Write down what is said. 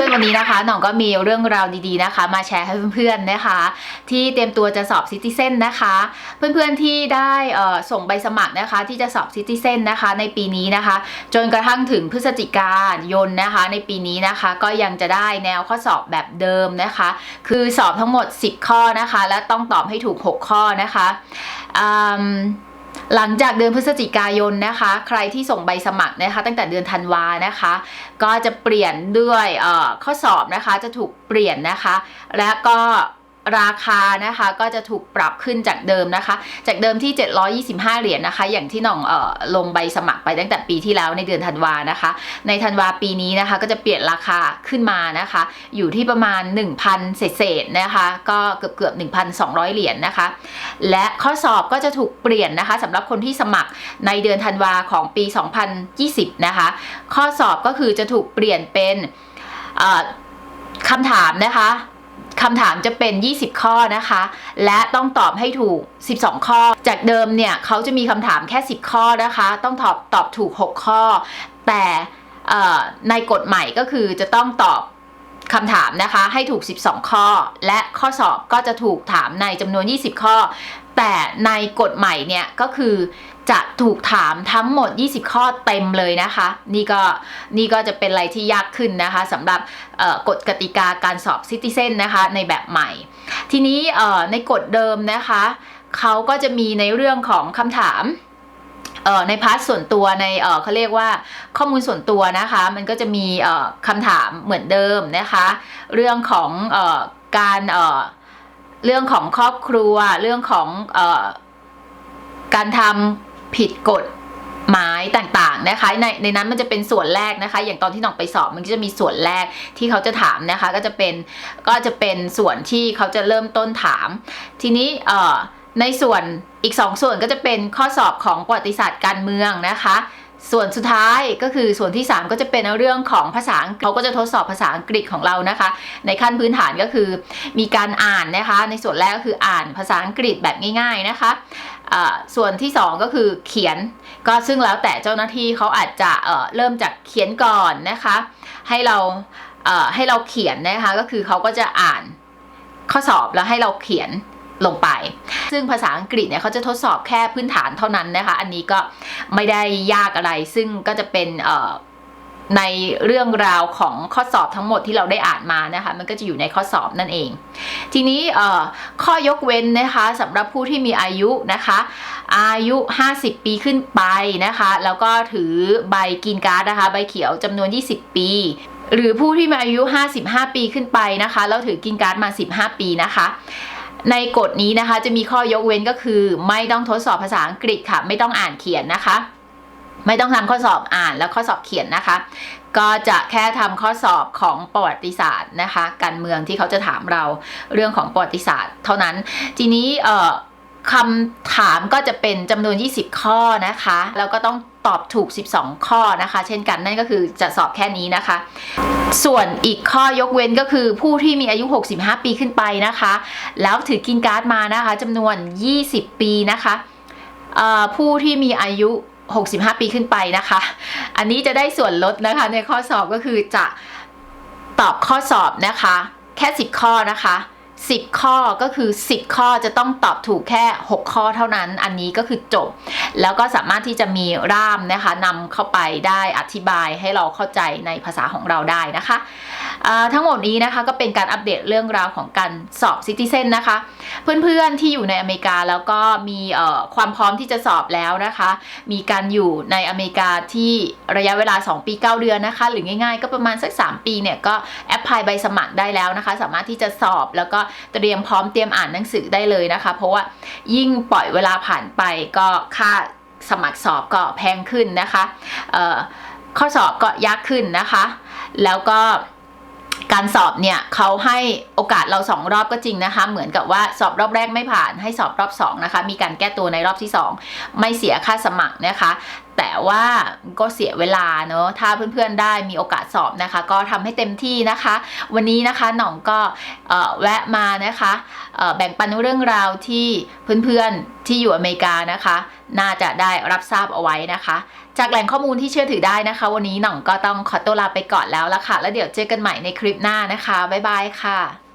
พื่อนๆวันนี้นะคะหน่องก็มีเรื่องราวดีๆนะคะ มาแชร์ให้เพื่อนๆนะคะ ที่เตรียมตัวจะสอบซิติเซนนะคะ เพื่อนๆที่ได้ส่งใบสมัครนะคะ ที่จะสอบซิติเซนนะคะ ในปีนี้นะคะ จนกระทั่งถึงพฤศจิกายนนะคะ ในปีนี้นะคะ ก็ยังจะได้แนวข้อสอบแบบเดิมนะคะ คือสอบทั้งหมด 10 ข้อนะคะ และต้องตอบให้ถูก 6 ข้อนะคะอืม หลังจากเดือนพฤศจิกายนนะคะ ใครที่ส่งใบสมัครนะคะ ตั้งแต่เดือนธันวานะคะ ก็จะเปลี่ยนด้วยข้อสอบนะคะจะถูกเปลี่ยนนะคะ และก็ ราคานะคะก็จะถูกปรับขึ้นจากเดิมนะคะ จากเดิมที่ 725 เหรียญนะคะ อย่างที่น้องเอ่อลงใบสมัครไปตั้งแต่ปีที่แล้วในเดือนธันวานะคะ ในธันวาปีนี้นะคะ ก็จะเปลี่ยนราคาขึ้นมานะคะ อยู่ที่ประมาณ 1,000 เศษๆนะคะ ก็เกือบเกือบ1,200 เหรียญนะคะ และข้อสอบก็จะถูกเปลี่ยนนะคะสำหรับคนที่สมัครในเดือนธันวาของปี 2020 นะคะ ข้อสอบก็คือจะถูกเปลี่ยนเป็นคำถามนะคะ คำถามจะเป็น 20 ข้อนะคะ และต้องตอบให้ถูก 12 ข้อ จากเดิมเนี่ยเขาจะมีคำถามแค่ 10 ข้อนะคะ ต้องตอบตอบถูก 6 ข้อ แต่ในกฎใหม่ก็คือจะต้องตอบคำถามนะคะให้ถูก 12 ข้อ และข้อสอบก็จะถูกถามในจำนวน 20 ข้อ แต่ในกฎใหม่เนี่ยก็คือจะถูกถามทั้งหมด 20 ข้อเต็มเลยนะคะ นี่ก็นี่ก็จะเป็นอะไรที่ยากขึ้นนะคะสำหรับกฎกติกาการสอบซิติเซนนะคะในแบบใหม่ ทีนี้ในกฎเดิมนะคะเขาก็จะมีในเรื่องของคำถามในพาร์ทส่วนตัวในเขาเรียกว่าข้อมูลส่วนตัวนะคะ มันก็จะมีคำถามเหมือนเดิมนะคะ เรื่องของออการ เรื่องของครอบครัว เรื่องของออการทำผิดกฎหมายต่างๆนะคะในในนั้นมันจะเป็นส่วนแรกนะคะ อย่างตอนที่น้องไปสอบมันก็จะมีส่วนแรกที่เขาจะถามนะคะ ก็จะเป็นก็จะเป็นส่วนที่เขาจะเริ่มต้นถาม ทีนี้เอ่อในส่วนอีก 2 ส่วนก็จะเป็นข้อสอบของประวัติศาสตร์การเมืองนะคะ ส่วนสุดท้ายก็คือส่วนที่ 3 ก็จะเป็นเรื่องของภาษาเขาก็จะทดสอบภาษาอังกฤษของเรานะคะ ในขั้นพื้นฐานก็คือมีการอ่านนะคะ ในส่วนแรกก็คืออ่านภาษาอังกฤษแบบง่าย ๆนะคะส่วนที่ 2 ก็คือเขียนก็ซึ่งแล้วแต่เจ้าหน้าที่เขาอาจจะเเริ่มจากเขียนก่อนนะคะ ให้เราเอ่อให้เราเขียนนะคะก็คือเขาก็จะอ่านข้อสอบแล้วให้เราเขียน ลงไป ซึ่งภาษาอังกฤษเนี่ยเขาจะทดสอบแค่พื้นฐานเท่านั้นนะคะ อันนี้ก็ไม่ได้ยากอะไร ซึ่งก็จะเป็นในเรื่องราวของข้อสอบทั้งหมดที่เราได้อ่านมานะคะ มันก็จะอยู่ในข้อสอบนั่นเอง ทีนี้ข้อยกเว้นนะคะสำหรับผู้ที่มีอายุนะคะ อายุ 50 ปีขึ้นไปนะคะ แล้วก็ถือใบกินการ์ดนะคะ ใบเขียวจำนวน 20 ปี หรือผู้ที่มีอายุ 55 ปีขึ้นไปนะคะ แล้วถือกินการ์ดมา 15 ปีนะคะ ในกฎนี้นะคะจะมีข้อยกเว้นก็คือ ไม่ต้องทดสอบภาษาอังกฤษค่ะ ไม่ต้องอ่านเขียนนะคะ ไม่ต้องทำข้อสอบอ่านแล้วข้อสอบเขียนนะคะ ก็จะแค่ทำข้อสอบของประวัติศาสตร์นะคะ การเมืองที่เขาจะถามเราเรื่องของประวัติศาสตร์ เท่านั้นทีนี้เอ่อคำถามก็จะเป็นจำนวน 20 ข้อนะคะ แล้วก็ต้อง ตอบถูก 12 ข้อนะคะ เช่นกันนั่นก็คือจะสอบแค่นี้นะคะ ส่วนอีกข้อยกเว้นก็คือผู้ที่มีอายุ 65 ปีขึ้นไปนะคะ แล้วถือกินการ์ดมานะคะจำนวน 20 ปีนะคะผู้ที่มีอายุ 65 ปีขึ้นไปนะคะ อันนี้จะได้ส่วนลดนะคะ ในข้อสอบก็คือจะตอบข้อสอบนะคะ แค่ 10 ข้อนะคะ 10 ข้อก็คือ 10 ข้อจะต้องตอบถูกแค่ 6 ข้อเท่านั้น อันนี้ก็คือจบ แล้วก็สามารถที่จะมีร่ามนะคะนำเข้าไปได้อธิบายให้เราเข้าใจในภาษาของเราได้นะคะ ทั้งหมดนี้นะคะก็เป็นการอัปเดตเรื่องราวของการสอบซิติเซนนะคะ เพื่อนๆที่อยู่ในอเมริกาแล้วก็มีความพร้อมที่จะสอบแล้วนะคะ มีการอยู่ในอเมริกาที่ระยะเวลา 2 ปี 9 เดือนนะคะ หรือง่ายๆ ก็ประมาณสัก 3 ปีเนี่ยก็แอปพลายใบสมัครได้แล้วนะคะ สามารถที่จะสอบแล้วก็เตรียมพร้อมเตรียมอ่านหนังสือได้เลยนะคะ เพราะว่ายิ่งปล่อยเวลาผ่านไปก็ค่าสมัครสอบก็แพงขึ้นนะคะข้อสอบก็ยากขึ้นนะคะ แล้วก็ การสอบเนี่ยเขาให้โอกาสเราสองรอบก็จริงนะคะ เหมือนกับว่าสอบรอบแรกไม่ผ่านให้สอบรอบสองนะคะ มีการแก้ตัวในรอบที่สองไม่เสียค่าสมัครนะคะ แต่ว่าก็เสียเวลาเนอะถ้าเพื่อนๆได้มีโอกาสสอบนะคะ ก็ทำให้เต็มที่นะคะ วันนี้นะคะหน่องก็แวะมานะคะแบ่งปันเรื่องราวที่เพื่อนๆที่อยู่อเมริกานะคะ น่าจะได้รับทราบเอาไว้นะคะจากแหล่งข้อมูลที่เชื่อถือได้นะคะ วันนี้หน่องก็ต้องขอตัวลาไปก่อนแล้วละค่ะ แล้วเดี๋ยวเจอกันใหม่ในคลิปหน้านะคะ บ๊ายบายค่ะ